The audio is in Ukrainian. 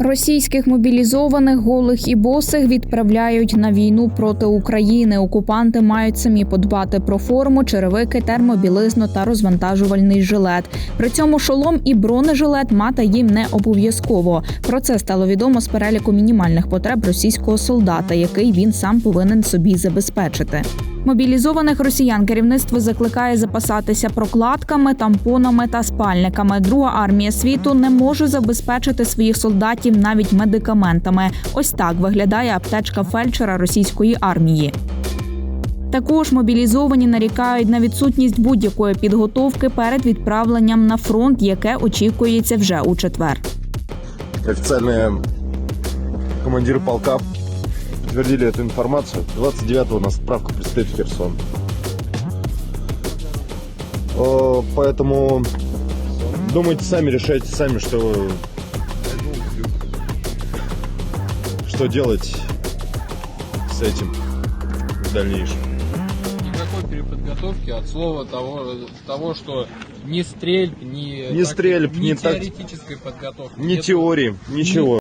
Російських мобілізованих голих і босих відправляють на війну проти України. Окупанти мають самі подбати про форму, черевики, термобілизну та розвантажувальний жилет. При цьому шолом і бронежилет мати їм не обов'язково. Про це стало відомо з переліку мінімальних потреб російського солдата, який він сам повинен собі забезпечити. Мобілізованих росіян керівництво закликає запасатися прокладками, тампонами та спальниками. Друга армія світу не може забезпечити своїх солдатів навіть медикаментами. Ось так виглядає аптечка фельдшера російської армії. Також мобілізовані нарікають на відсутність будь-якої підготовки перед відправленням на фронт, яке очікується вже у четвер. Официальные командиры полка подтвердили эту информацию. 29-го у нас отправка предстоит в Херсон. Э, Поэтому думайте сами, решайте сами, что, что делать с этим в дальнейшем. Никакой переподготовки от слова того, того что ни стрельб, ни, Ни стрельб, ни ни так- теоретической подготовки. Ни Нет теории, ничего.